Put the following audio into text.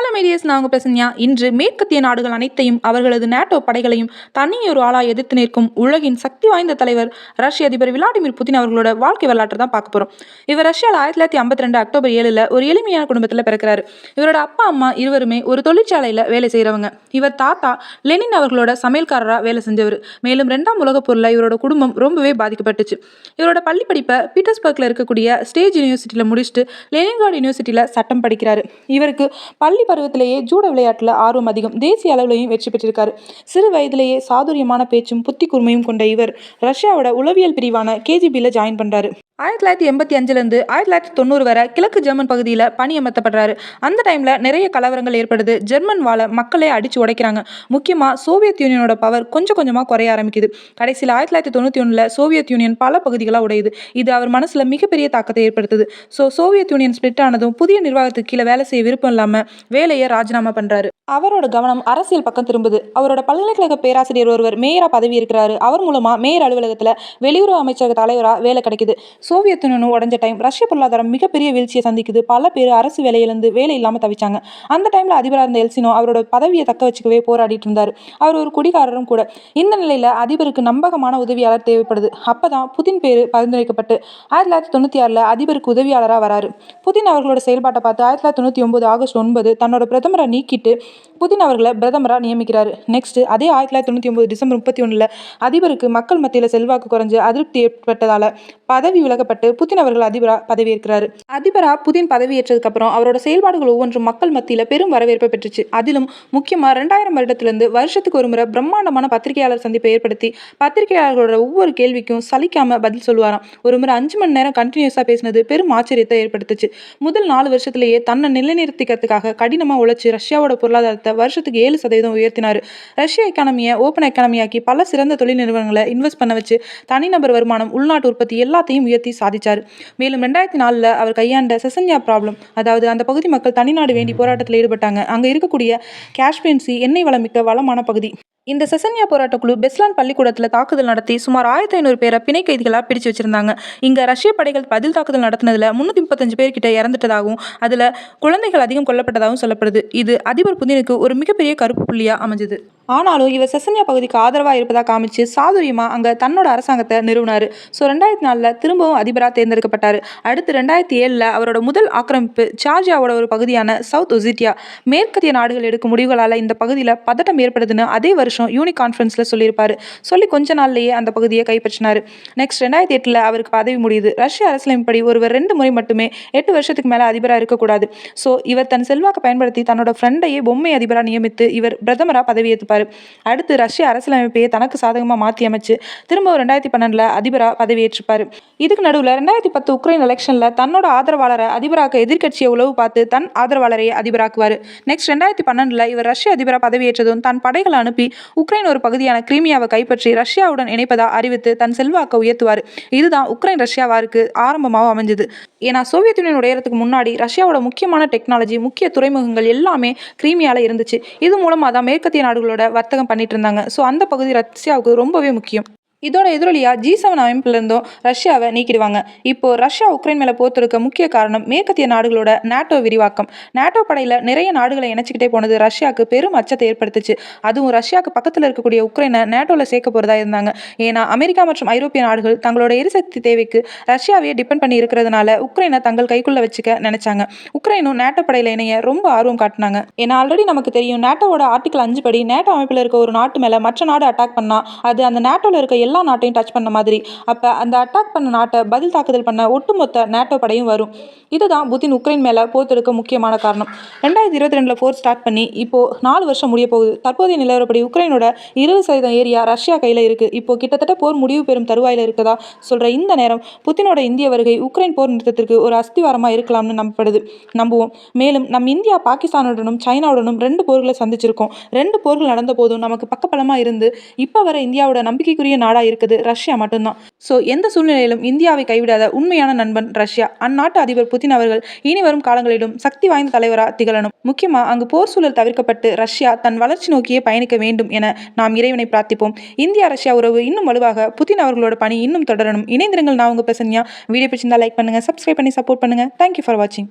Hello மீடியஸ் நான் உங்கள் பிரசன்யா. இன்று மேற்கத்திய நாடுகள் அனைத்தையும் அவர்களது நேட்டோ படைகளையும் தனியொரு ஆளாக எதிர்த்து நிற்கும் உலகின் சக்தி வாய்ந்த தலைவர் ரஷ்ய அதிபர் விளாடிமிர் புதின் அவர்களோட வாழ்க்கை வரலாற்றை தான் பார்க்க போகிறோம் இவர் ரஷ்யாவில் ஆயிரத்தி தொள்ளாயிரத்தி ஐம்பத்தி ரெண்டு அக்டோபர் ஏழில் ஒரு எளிமையான குடும்பத்தில் பிறக்கிறாரு. இவரோட அப்பா அம்மா இருவருமே ஒரு தொழிற்சாலையில் வேலை செய்கிறவங்க இவர் தாத்தா லெனின் அவர்களோட சமையல்காரராக வேலை செஞ்சவர். மேலும் ரெண்டாம் உலகப் பொருளில் இவரோட குடும்பம் ரொம்பவே பாதிக்கப்பட்டுச்சு. இவரோட பள்ளி படிப்பை பீட்டர்ஸ்பர்க்கில் இருக்கக்கூடிய ஸ்டேஜ் யூனிவர்சிட்டியில் முடிச்சுட்டு லெனின்கார்டு யூனிவர்சிட்டியில் சட்டம் படிக்கிறாரு. இவருக்கு பள்ளி பருவத்திலேயே ஜூட விளையாட்டில் ஆர்வம் அதிகம். தேசிய அளவிலையும் வெற்றி பெற்றிருக்காரு. சிறு வயதிலேயே சாதுரியமான பேச்சும் புத்தி கூர்மையும் கொண்ட இவர். ரஷ்யாவோட உளவியல் பிரிவான கேஜிபியில் ஜாயின் பண்ணுறாரு ஆயிரத்தி தொள்ளாயிரத்தி எண்பத்தி அஞ்சுலேருந்து ஆயிரத்தி தொள்ளாயிரத்தி தொண்ணூறு வரை கிழக்கு ஜெர்மன் பகுதியில் பணியமர்த்தப்படுறாரு அந்த டைமில் நிறைய கலவரங்கள் ஏற்படுது. ஜெர்மன் வாழ மக்களே அடித்து உடைக்கிறாங்க. முக்கியமாக சோவியத் யூனியனோட பவர் கொஞ்சம் கொஞ்சமாக குறைய ஆரம்பிக்குது. கடைசியில் ஆயிரத்தி தொள்ளாயிரத்தி தொண்ணூற்றி ஒன்றில் சோவியத் யூனியன் பல பகுதிகளாக உடையுது. இது அவர் மனசில் மிகப்பெரிய தாக்கத்தை ஏற்படுத்துது. ஸோ சோவியத் யூனியன் ஸ்பிளிட் ஆனதும் புதிய நிர்வாகத்துக்கு கீழே வேலை செய்ய விருப்பம் இல்லாமல் வேலையை ராஜினாமா பண்ணுறாரு அவரோட கவனம் அரசியல் பக்கம் திரும்புது. அவரோட பல்கலைக்கழக பேராசிரியர் ஒருவர் மேயராக பதவி இருக்கிறாரு அவர் மூலமாக மேயர் அலுவலகத்தில் வெளியுறவு அமைச்சக தலைவராக வேலை கிடைக்குது. சோவியத் யூனியன் உடஞ்ச டைம் ரஷ்ய பொருளாதாரம் மிகப்பெரிய வீழ்ச்சியை சந்திக்குது. பல பேர் அரசு வேலையிலிருந்து வேலை இல்லாமல் தவிச்சாங்க. அந்த டைமில் அதிபராக இருந்த எல்சினோ அவரோட பதவியை தக்க வச்சுக்கவே போராடிட்டு இருந்தார். அவர் ஒரு குடிகாரரும் கூட. இந்த நிலையில் அதிபருக்கு நம்பகமான உதவியாளர் தேவைப்படுது. அப்போ தான் புதின் பேர் பரிந்துரைக்கப்பட்டு ஆயிரத்தி தொள்ளாயிரத்தி தொண்ணூற்றி ஆறில் அதிபருக்கு உதவியாளராக வராரு. புதின் அவர்களோட செயல்பாட்டை பார்த்து ஆயிரத்தி தொள்ளாயிரத்தி தொண்ணூற்றி ஒன்பது ஆகஸ்ட் ஒன்பது தன்னோட பிரதமரை நீக்கிட்டு புதின் அவர்களை பிரதமராக நியமிக்கிறார். நெக்ஸ்ட் அதே ஆயிரத்தி தொள்ளாயிரத்தி தொண்ணூற்றி ஒன்பது டிசம்பர் முப்பத்தி ஒன்றில் அதிபருக்கு மக்கள் மத்தியில் செல்வாக்கு குறைஞ்சு அதிருப்தி ஏற்பட்டதால் பதவி விலக விலகப்பட்டு புதின் அவர்கள் அதிபராக பதவியேற்கிறார். அதிபராக புதின் பதவியேற்றதுக்கு அப்புறம் அவரோட செயல்பாடுகள் ஒவ்வொன்றும் மக்கள் மத்தியில் பெரும் வரவேற்பை பெற்றுச்சு. அதிலும் முக்கியமாக ரெண்டாயிரம் வருடத்திலிருந்து வருஷத்துக்கு ஒரு முறை பிரம்மாண்டமான பத்திரிகையாளர் சந்திப்பை ஏற்படுத்தி பத்திரிகையாளர்களோட ஒவ்வொரு கேள்விக்கும் சலிக்காம பதில் சொல்லுவாராம். ஒரு முறை அஞ்சு மணி நேரம் கண்டினியூஸாக பேசினது பெரும் ஆச்சரியத்தை ஏற்படுத்துச்சு. முதல் நாலு வருஷத்திலேயே தன்னை நிலைநிறுத்திக்கிறதுக்காக கடினமாக உழைச்சி ரஷ்யாவோட பொருளாதாரத்தை வருஷத்துக்கு ஏழு சதவீதம் உயர்த்தினார். ரஷ்ய எக்கானமியை ஓப்பன் எக்கானமியாக்கி பல சிறந்த தொழில் நிறுவனங்களை இன்வெஸ்ட் பண்ண வச்சு தனிநபர் வருமானம் உள்நாட்டு உற்பத்தி எல்லாத்தையும் உயர்த்தி சாதித்தார் மேலும் ரெண்டாயிரத்தி நாலில் அவர் கையாண்ட செசன்யா ப்ராப்ளம் அதாவது அந்த பகுதி மக்கள் தனிநாடு வேண்டி போராட்டத்தில் ஈடுபட்டாங்க. அங்கே இருக்கக்கூடிய காஷ்பியன்சி எண்ணெய் வளமிக்க வளமான பகுதி. இந்த செசன்யா போராட்ட குழு பெஸ்லான் பள்ளிக்கூடத்தில் தாக்குதல் நடத்தி சுமார் ஆயிரத்தி ஐநூறு பேரை பிணை கைதிகளாக பிடிச்சு வச்சிருந்தாங்க. இங்கே ரஷ்ய படைகள் பதில் தாக்குதல் நடத்தினதில் முந்நூற்றி முப்பத்தஞ்சு பேர்கிட்ட இறந்துட்டதாகவும் அதில் குழந்தைகள் அதிகம் கொல்லப்பட்டதாகவும் சொல்லப்படுது. இது அதிபர் புதினுக்கு ஒரு மிகப்பெரிய கருப்பு புள்ளியாக அமைஞ்சது. ஆனாலும் இவர் செசன்யா பகுதிக்கு ஆதரவாக இருப்பதாக காமிச்சு சாதுரியமாக அங்கே தன்னோட அரசாங்கத்தை நிறுவனார். ஸோ ரெண்டாயிரத்தி நாலில் திரும்பவும் அதிபராக தேர்ந்தெடுக்கப்பட்டார். அடுத்து ரெண்டாயிரத்தி ஏழில் அவரோட முதல் ஆக்கிரமிப்பு ஜார்ஜியாவோட ஒரு பகுதியான சவுத் ஒசிட்டியா. மேற்கத்திய நாடுகள் எடுக்கும் முடிவுகளால் இந்த பகுதியில் பதட்டம் ஏற்படுதுன்னு அதே வருஷம் யூனிக் கான்ஃபரன்ஸில் சொல்லியிருப்பார். சொல்லி கொஞ்ச நாள்லேயே அந்த பகுதியை கைப்பற்றினார். நெக்ஸ்ட் ரெண்டாயிரத்தி எட்டில் அவருக்கு பதவி முடியுது. ரஷ்ய அரசியலமைப்படி ஒருவர் ரெண்டு முறை மட்டுமே எட்டு வருஷத்துக்கு மேலே அதிபராக இருக்கக்கூடாது. ஸோ இவர் தன் செல்வாக்கை பயன்படுத்தி தன்னோட ஃப்ரெண்டையே பொம்மை அதிபராக நியமித்து இவர் பிரதமராக பதவியேற்றுப்பார் அடுத்து ரஷ்ய அரசியலமைப்பையே தனக்கு சாதகமாக மாற்றி அமைச்சு திரும்ப ரெண்டாயிரத்தி பன்னெண்டில் அதிபராக பதவியேற்றிருப்பார் இதுக்கு நடுவில் ரெண்டாயிரத்தி பத்து உக்ரைன் எலெக்ஷனில் தன்னோட ஆதரவாளரை அதிபராக எதிர்க்கட்சியை உளவு பார்த்து தன் ஆதரவாளரையே அதிபராக்குவார். நெக்ஸ்ட் ரெண்டாயிரத்தி பன்னெண்டில் இவர் ரஷ்ய அதிபராக பதவியேற்றதும் தன் படைகளை அனுப்பி உக்ரைன் ஒரு பகுதியான கிரீமியாவை கைப்பற்றி ரஷ்யாவுடன் இணைப்பதா அறிவித்து தன் செல்வாக்கை உயர்த்துவார். இதுதான் உக்ரைன் ரஷ்யா வாருக்கு ஆரம்பமாக அமைஞ்சது. ஏன்னா சோவியத் யூனியன் உடையறதுக்கு முன்னாடி ரஷ்யாவோட முக்கியமான டெக்னாலஜி முக்கிய துறைமுகங்கள் எல்லாமே கிரீமியாவில் இருந்துச்சு. இது மூலமாக தான் மேற்கத்திய நாடுகளோட வர்த்தகம் பண்ணிட்டு இருந்தாங்க. ஸோ அந்த பகுதி ரஷ்யாவுக்கு ரொம்பவே முக்கியம். இதோட எதிரொலியாக ஜி செவன் அமைப்பிலிருந்தும் ரஷ்யாவை நீக்கிடுவாங்க. இப்போ ரஷ்யா உக்ரைன் மேலே போத்திருக்க முக்கிய காரணம் மேற்கத்திய நாடுகளோட நாட்டோ விரிவாக்கம். நாட்டோ படையில் நிறைய நாடுகளை இணைச்சிக்கிட்டே போனது ரஷ்யாவுக்கு பெரும் அச்சத்தை ஏற்படுத்துச்சு. அதுவும் ரஷ்யாவுக்கு பக்கத்தில் இருக்கக்கூடிய உக்ரைனை நேட்டோவில் சேர்க்க போகிறதா இருந்தாங்க. ஏன்னா அமெரிக்கா மற்றும் ஐரோப்பிய நாடுகள் தங்களோட எரிசக்தி தேவைக்கு ரஷ்யாவையே டிபெண்ட் பண்ணி இருக்கிறதுனால உக்ரைனை தங்கள் கைக்குள்ளே வச்சுக்க நினைச்சாங்க. உக்ரைனும் நேட்டோ படையில் இணைய ரொம்ப ஆர்வம் காட்டினாங்க. ஏன்னா ஆல்ரெடி நமக்கு தெரியும் நேட்டோவோட ஆர்டிகல் அஞ்சு படி நேட்டோ அமைப்பில் இருக்க ஒரு நாட்டு மேலே மற்ற நாடு அட்டாக் பண்ணால் அது அந்த நாட்டோவில் இருக்க எல்லா நாட்டையும் டச் பண்ண மாதிரி. அப்போ அந்த அட்டாக் பண்ண நாட்டை பதில் தாக்குதல் பண்ண ஒட்டுமொத்த நேட்டோ படையும் வரும். இதுதான் புதின் உக்ரைன் மேலே போர் போத்தெடுக்க முக்கியமான காரணம். ரெண்டாயிரத்தி இருபத்தி ரெண்டில் போர் ஸ்டார்ட் பண்ணி இப்போது நாலு வருஷம் முடிய போகுது. தற்போதைய நிலவரப்படி உக்ரைனோட இருபது சதவீதம் ஏரியா ரஷ்யா கையில் இருக்குது இப்போ கிட்டத்தட்ட போர் முடிவு பெறும் தருவாயில் இருக்கதா சொல்கிற இந்த நேரம் புத்தினோட இந்திய வருகை உக்ரைன் போர் நிறுத்தத்திற்கு ஒரு அஸ்திவாரமாக இருக்கலாம்னு நம்பப்படுது. நம்புவோம். மேலும் நம் இந்தியா பாகிஸ்தானுடனும் சைனாவுடனும் ரெண்டு போர்களை சந்திச்சிருக்கோம். ரெண்டு போர்கள் நடந்த போதும் நமக்கு பக்கபலமாக இருந்து இப்போ வர இந்தியாவோட நம்பிக்கைக்குரிய நாடாக இருக்குது. ரஷ்யா மட்டும்தான். ஸோ எந்த சூழ்நிலையிலும் இந்தியாவை கைவிடாத உண்மையான நண்பன் ரஷ்யா. அந்நாட்டு அதிபர் புதின் அவர்கள் இனி வரும் காலங்களிலும் சக்தி வாய்ந்த தலைவராக திகழணும். முக்கியமாக அங்கு போர் சூழல் தவிர்க்கப்பட்டு ரஷ்யா தன் வளர்ச்சி நோக்கியே பயணிக்க வேண்டும் என நாம் இறைவனை பிரார்த்திப்போம். இந்தியா ரஷ்யா உறவு இன்னும் வலுவாக புதின் அவர்களோட பணி இன்னும் தொடரணும். இணைந்திருங்கள் நான் உங்கள் பிரசன்யா வீடியோ பிடிச்சிருந்தா லைக் பண்ணுங்கள் சப்ஸ்கிரைப் பண்ணி சப்போர்ட் பண்ணுங்கள் தேங்க்யூ ஃபார் வாட்சிங்